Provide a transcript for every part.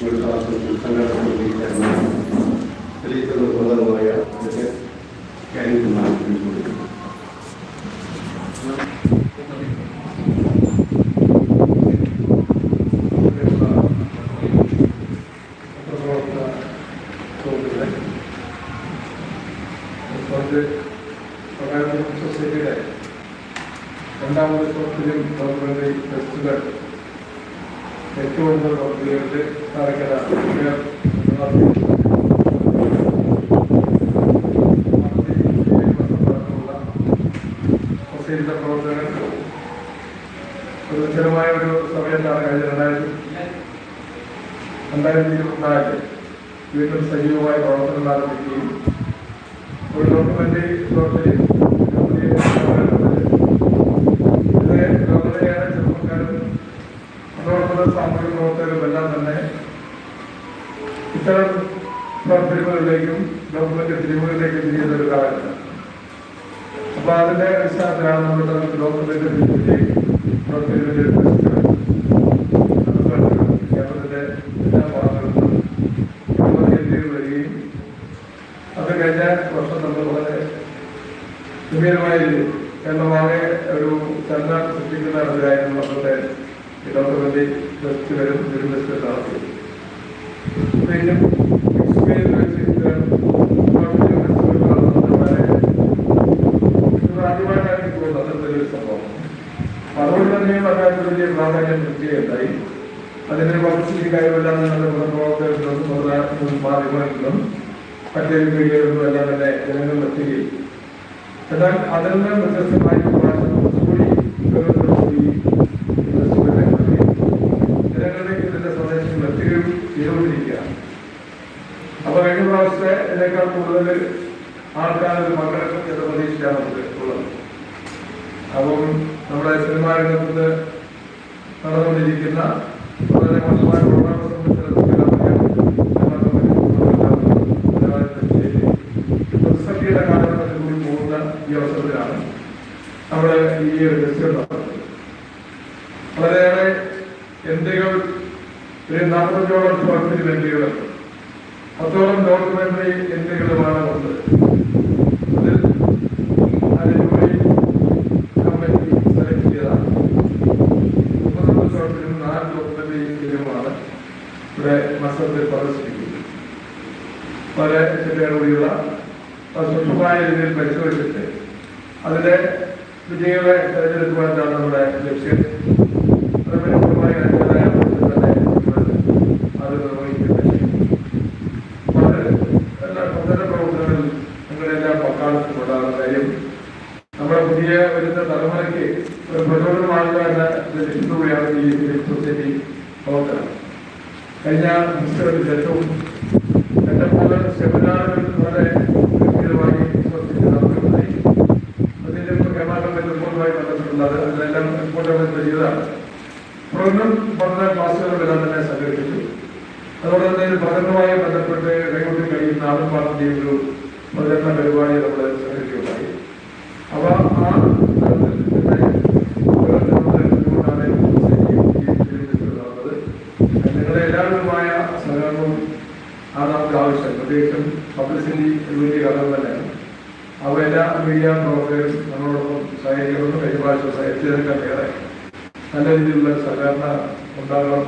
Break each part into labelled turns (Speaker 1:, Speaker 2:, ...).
Speaker 1: ഒരു ശാസ്ത്രത്തിൽ സംഘടന തെളിയിക്കുന്ന പ്രധാനമായ കൂടുതൽ പ്രവർത്തികളുടെ തറക്കര സൊസൈറ്റിയുടെ പ്രവർത്തകർ ഒരു സ്ഥിരമായ ഒരു സമയത്താണ് കഴിഞ്ഞ രണ്ടായിരത്തി രണ്ടായിരത്തി ഇരുപത്തിനാല് വീണ്ടും സജീവമായ പ്രവർത്തനം ആരംഭിക്കുകയും ഒരു ഗവൺമെന്റ് പ്രവർത്തനം ഇത് വളരെയേറെ ചെറുപ്പക്കാരും അതോടൊപ്പം സാമൂഹിക പ്രവർത്തകരും എല്ലാം തന്നെ ഇത്തരം ഫിലിമുകളിലേക്കും ഗവൺമെന്റ് തിരിവുകളിലേക്കും തിരിയുന്ന ഒരു കാലമാണ് അപ്പൊ അതിന്റെ അടിസ്ഥാനത്തിലാണ് നമ്മുടെ ഡോക്യുമെന്ററി ഫെസ്റ്റിവൽ കേരളത്തിന്റെ കഴിഞ്ഞ വർഷം നമ്മൾ വളരെ ഗംഭീരമായ കേരളമാകെ ഒരു നമ്മളുടെ ഈ ഡോക്യുമെന്ററി വരും വലിയ പ്രാധാന്യം കിട്ടുകയുണ്ടായി അതിന്റെ പബ്ലിസിറ്റി കാര്യമെല്ലാം മാധ്യമങ്ങളിലും മറ്റേ വീഡിയോകളിലും എല്ലാം തന്നെ എത്തുകയും. എന്നാൽ അതിൽ നിന്ന് വ്യത്യസ്തമായി കൂടുതൽ ആൾക്കാർ ഇത് പങ്കെടുക്കും എന്ന പ്രതീക്ഷയാണ് നമുക്ക് ഉള്ളത്. അപ്പം നമ്മുടെ സിനിമാ രംഗത്ത് നടന്നുകൊണ്ടിരിക്കുന്ന വളരെ മോശമായ പ്രോഗ്രാം പ്രതിസന്ധിയുടെ കാലഘട്ടത്തിൽ കൂടി പോകുന്ന ഈ അവസരത്തിലാണ് നമ്മുടെ ഈ ഒരു ഫെസ്റ്റിവൽ വളരെയേറെ എന്തെങ്കിലും ഒരു നാൽപ്പത്തഞ്ചോളം ഷോർട്ട് ഫിലിം പത്തോളം ഡോക്യുമെന്ററി എന്തെങ്കിലുമാണ് ഉള്ളത് അതിൽ അതിലൂടെ കമ്പനി സെലക്ട് ചെയ്തതാണ് മുപ്പത്തൊമ്പത് ഷോർട്ട് ഫിലിം നാല് ഡോക്യുമെന്ററി ഫിലിമാണ് ഇവിടെ മത്സരത്തിൽ പ്രദർശിപ്പിക്കുന്നത് വളരെ ചിട്ടയോടുകൂടിയുള്ള സൂക്ഷ്മമായ രീതിയിൽ പരിശോധിച്ചിട്ട് അതിലെ വിജയികളെ തെരഞ്ഞെടുക്കുവാനാണ് നമ്മുടെ ലക്ഷ്യം അതുപോലെ പൂർണമായ അതിന്റെതായ തന്നെ അത് നിർവഹിക്കുന്നത് അപ്പോൾ അത് എല്ലാ പ്രധാന പ്രവർത്തനങ്ങളിൽ നിങ്ങളെല്ലാം പങ്കാളിത്തം ഉണ്ടാകുന്ന കാര്യം നമ്മുടെ പുതിയ വരുന്ന തലമുറയ്ക്ക് ഒരു പ്രചോദനമാകുക എന്ന ലക്ഷ്യത്തോടെയാണ് ഈ ഫിലിം സൊസൈറ്റി പ്രവർത്തനം കഴിഞ്ഞ പുസ്തകത്തിൽ ഏറ്റവും എന്റെ പോലെ സെമിനാറുകൾ വളരെ ഗംഭീരമായി സൊസൈറ്റി നടത്തുകയുണ്ടായി അതിന്റെ കേരളം റിപ്പോർട്ടുമായി ബന്ധപ്പെട്ടുള്ളത് അതിലെല്ലാം റിപ്പോർട്ടുകൾ ചെയ്തതാണ്. തുടർന്നും പഠന ക്ലാസ്സുകളെല്ലാം തന്നെ സംഘടിപ്പിച്ചു. അതുപോലെ തന്നെ പ്രകടനവുമായി ബന്ധപ്പെട്ട് കൈകൊണ്ടി കഴിയുന്ന ആളും പാർട്ടിയുടെ ഒരു പ്രചരണ പരിപാടി നമ്മൾ സംഘടിപ്പിക്കുകയുണ്ടായി. അപ്പോൾ ആ തരത്തിൽ തന്നെ നമ്മുടെ ഇതുകൊണ്ടാണ് ഈ ഫിലിം നടന്നത് നിങ്ങളുടെ എല്ലാവരുമായ സഹകരണവും ആണ് നമുക്ക് ആവശ്യം പ്രത്യേകിച്ചും പബ്ലിസിറ്റി ഒരു വലിയ ഘടകം തന്നെയാണ് അവ എല്ലാ മീഡിയ പ്രവർത്തകരും നമ്മളോടൊപ്പം സഹകരിക്കണമെന്ന് കഴിഞ്ഞ പ്രാവശ്യം സഹകരിച്ചതിനേക്കാൾ ഏറെ നല്ല രീതിയിലുള്ള സഹകരണ ഉണ്ടാകണം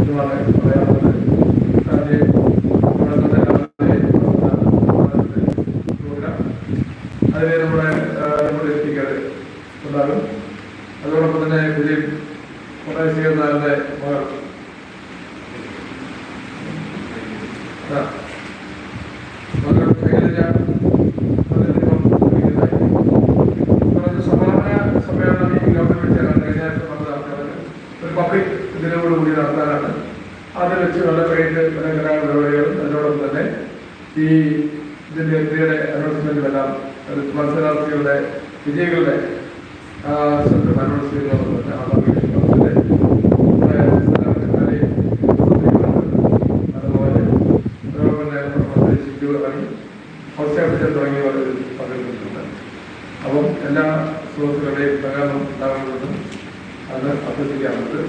Speaker 1: എന്നുമാണ് പറയാനുള്ളത്. നമ്മുടെ തന്നെ പ്രോഗ്രാം അതിനെ നമ്മുടെ നമ്മുടെ എത്തിക്കാറ് ഉണ്ടാകും. അതോടൊപ്പം തന്നെ വിജയ് കൊട്ടായ സ്വീകരണാറിന്റെ മകൾ. മകൾ ശൈലജ സമാപന സമ്മേളനം ഈ ഗവൺമെന്റ് വെച്ചാണ് കഴിഞ്ഞ ആഴ്ച നമ്മൾ നടത്തുന്നത്. ഒരു പബ്ലിക് ഇതിനോടുകൂടി നടത്താനാണ്. അതിൽ വെച്ച് നല്ല പെയിന്റ് കലാ പരിപാടികളും അതിനോടൊപ്പം തന്നെ ഈ ഇതിന്റെ എത്തിയുടെ അനൗൺസ്മെന്റുമെല്ലാം മത്സരാർത്ഥികളുടെ വിജയികളുടെ അനൗൺസ് ചെയ്യുന്നതോടൊപ്പം അത്
Speaker 2: പദ്ധതിക്ക് അകത്ത്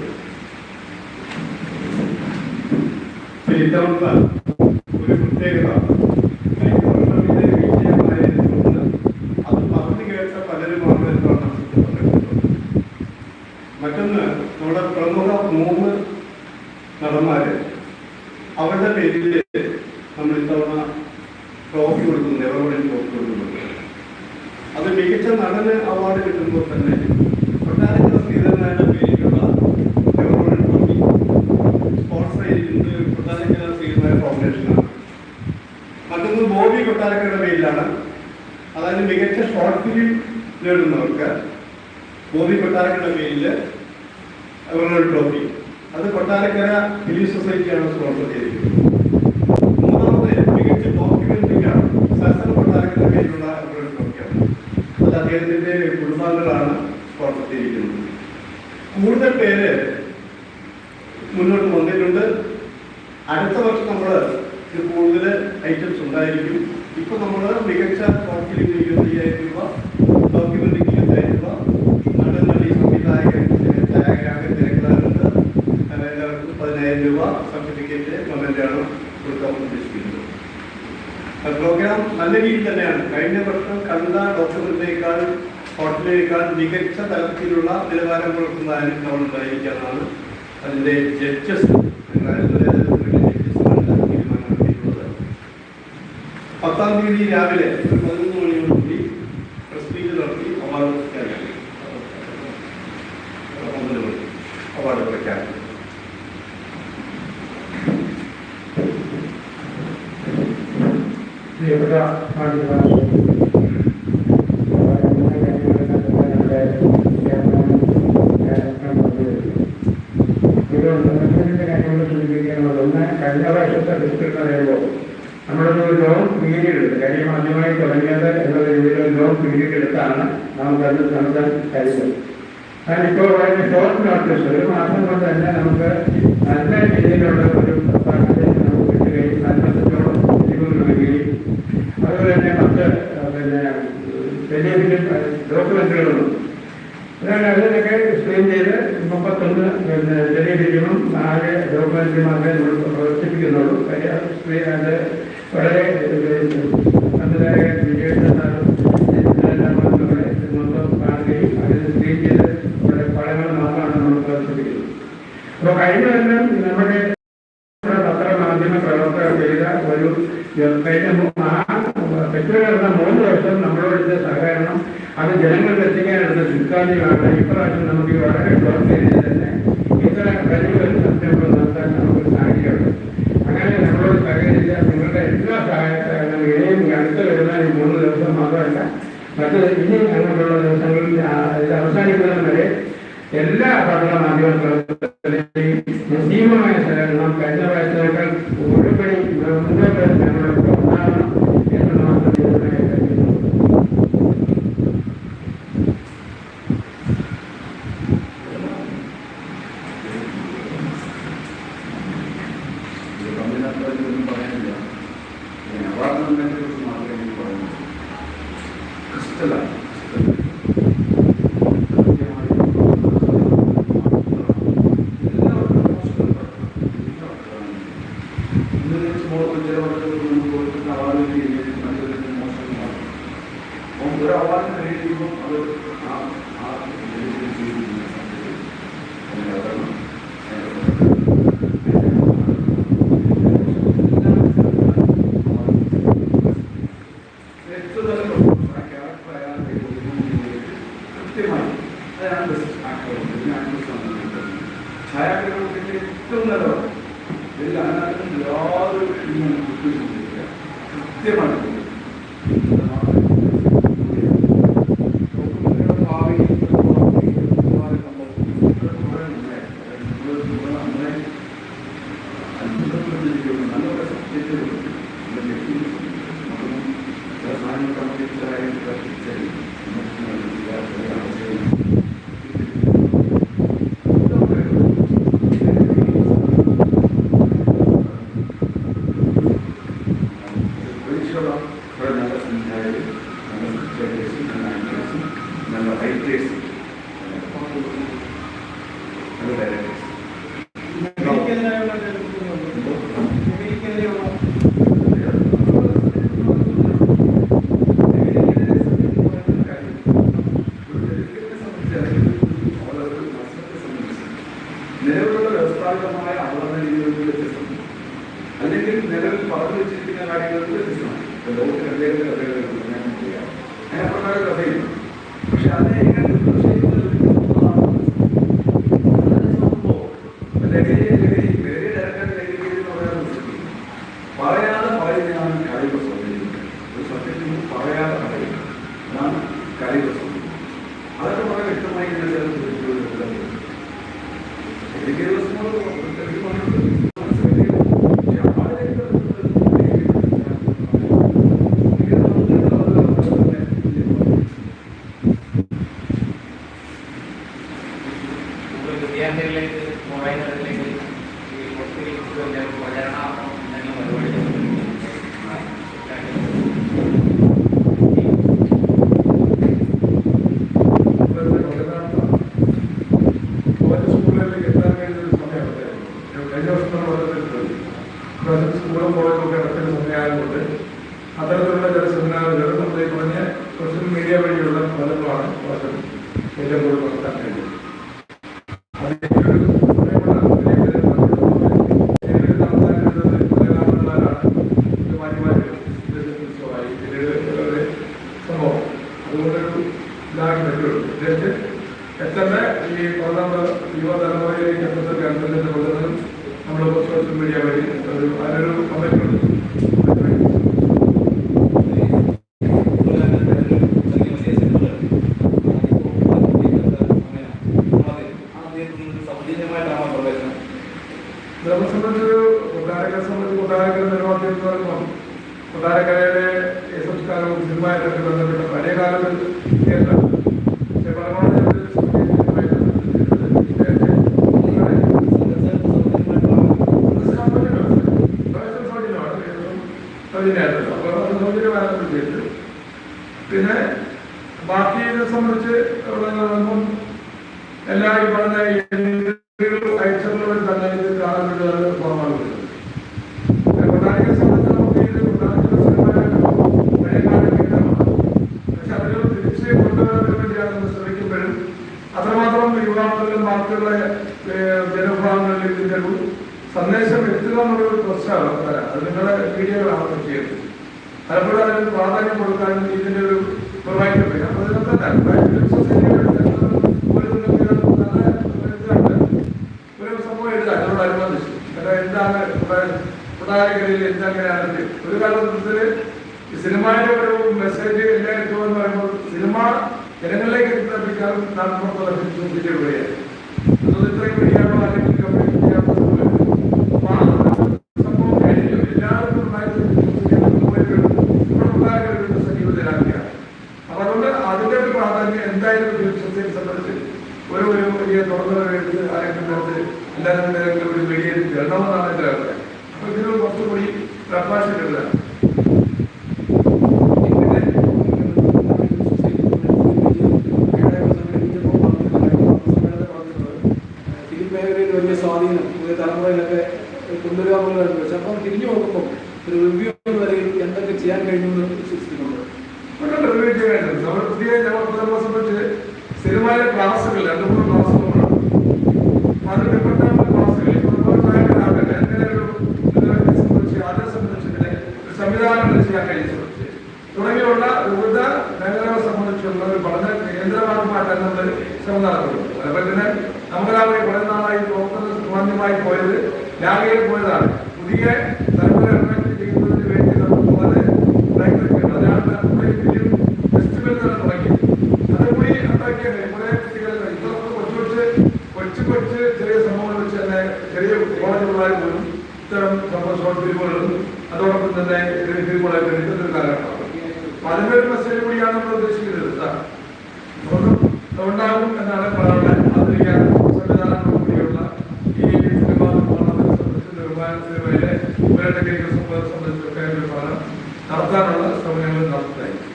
Speaker 2: സ്ഥാപനങ്ങളാണ് പ്രവർത്തിച്ചിരിക്കുന്നത് കൂടുതൽ പേര് മുന്നോട്ട് വന്നിട്ടുണ്ട്. അടുത്ത വർഷം നമ്മൾ ഇത് കൂടുതൽ ഐറ്റംസ് ഉണ്ടായിരിക്കും. ഇപ്പം നമ്മൾ മികച്ച കോർട്ടിൽ ഇരുപത്തയ്യായിരം രൂപ അഭിനയിക്കാൻ മികച്ച തലത്തിലുള്ള നിലവാരം പുലർത്തുന്നതിനും നമ്മൾ ഉണ്ടായിരിക്കാനാണ് അതിന്റെ ജഡ്ജസ് പത്താം തീയതി രാവിലെ
Speaker 3: ഡോക്യുമെന്ററികളുണ്ട് അതാണ് അതിലൊക്കെ സ്ക്രീൻ ചെയ്ത് മുപ്പത്തൊന്ന് പിന്നെ ചെറിയ ഡിജിയും നാല് ഡോക്യുമെന്ററി മാത്രമേ നമ്മൾ പ്രവർത്തിപ്പിക്കുന്നുള്ളൂ കാര്യം സ്ത്രീ വളരെ അതിലായ നമ്മളെ മൊത്തം കാണുകയും അതിൽ സ്ക്രീൻ ചെയ്ത് നമ്മുടെ പടങ്ങൾ മാത്രമാണ് നമ്മൾ പ്രവർത്തിപ്പിക്കുന്നത് അപ്പോൾ കഴിഞ്ഞ തന്നെ നമ്മുടെ പത്രമാധ്യമ പ്രവർത്തകർ ഒരു കഴിഞ്ഞ ആ പെറ്റുകളുടെ അത് ജനങ്ങൾക്ക് എത്തിക്കാനെടുത്ത ചുക്കാലികളാണ് ഇപ്രാവശ്യം നമുക്ക് വളരെ
Speaker 4: കുറച്ച്
Speaker 1: पूरा हुआ नहीं తయారీ నన్ను ఫిక్చర్ చేసి నన్ను ఆయన చేసి నన్ను హైట్ చేసి నన్ను డైరెక్ట్ হ্যাঁ আপনার কথাই সাথে అదనంగా സൗജന്യമായിട്ടുള്ളത് അപ്പോൾ സൗജന്യമായിട്ട് ചെയ്തത് പിന്നെ ബാക്കിയെ സംബന്ധിച്ച് എല്ലാവരും പറഞ്ഞ അയച്ചവരും തന്നെ ഇത് കാണപ്പെടുന്നത് പ്രാധാന്യം ചെയ്യുന്നത് പലപ്പോഴും അതിന് പ്രാധാന്യം കൊടുക്കാൻ ഇതിന്റെ ഒരു സൊസൈറ്റി ഒരു നല്ല ഒരു എന്താണ് ഒരു സിനിമയുടെ ഒരു മെസ്സേജ് എല്ലായിടത്തും എന്ന് പറയുമ്പോൾ സിനിമ ജനങ്ങളിലേക്ക് എത്തിക്കാൻ നാട്ടിൽ പുറത്തുള്ള ഇത്രയും വലിയ അല്ലെങ്കിൽ ഒരു
Speaker 5: റിവ്യൂ എന്ന നിലയിൽ എന്തൊക്കെ ചെയ്യാൻ കഴിഞ്ഞു എന്ന് വിശ്വസിക്കുന്നുണ്ട്.
Speaker 1: നമ്മൾ പുതിയ നമ്മളെ സംബന്ധിച്ച് സ്ഥിരമായ ക്ലാസ്സുകൾ രണ്ട് മൂന്ന് ക്ലാസ്സുകൾ സംവിധാനം ചെയ്യാൻ കഴിയും തുടങ്ങിയുള്ള വിവിധ മേഖലകളെ സംബന്ധിച്ചുള്ള ഒരു പഠന കേന്ദ്രമാകുമായിട്ടാണ് നമ്മൾ സംവിധാനം ഉപര ടെക്നിക്കൽ സംബന്ധിച്ചിടത്തോളം പഠനം നടത്താനുള്ള ശ്രമങ്ങൾ നടത്തുന്നതായിരിക്കും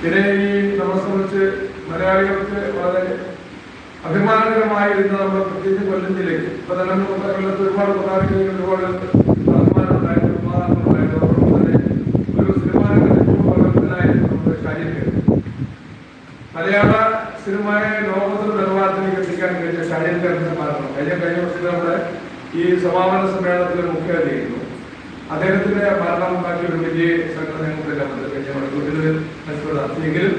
Speaker 1: പിന്നെ ഈ നമ്മളെ സംബന്ധിച്ച് മലയാളികൾക്ക് വളരെ അഭിമാനകരമായിരുന്ന നമ്മുടെ പ്രത്യേകിച്ച് കൊല്ലം ജില്ലയ്ക്ക് ഇപ്പൊ തന്നെ കൊല്ലത്ത് ഒരുപാട് പ്രധാനങ്ങളിൽ ഒരുപാട് ഈ സമാപന സമ്മേളനത്തിലെ മുഖ്യാതിഥിയായിരുന്നു. അദ്ദേഹത്തിന്റെ മരണമുണ്ടാക്കിയ ഒരു വലിയ സംഘടന ഞങ്ങൾക്ക് കഴിഞ്ഞ മണിക്കൂറിൽ എങ്കിലും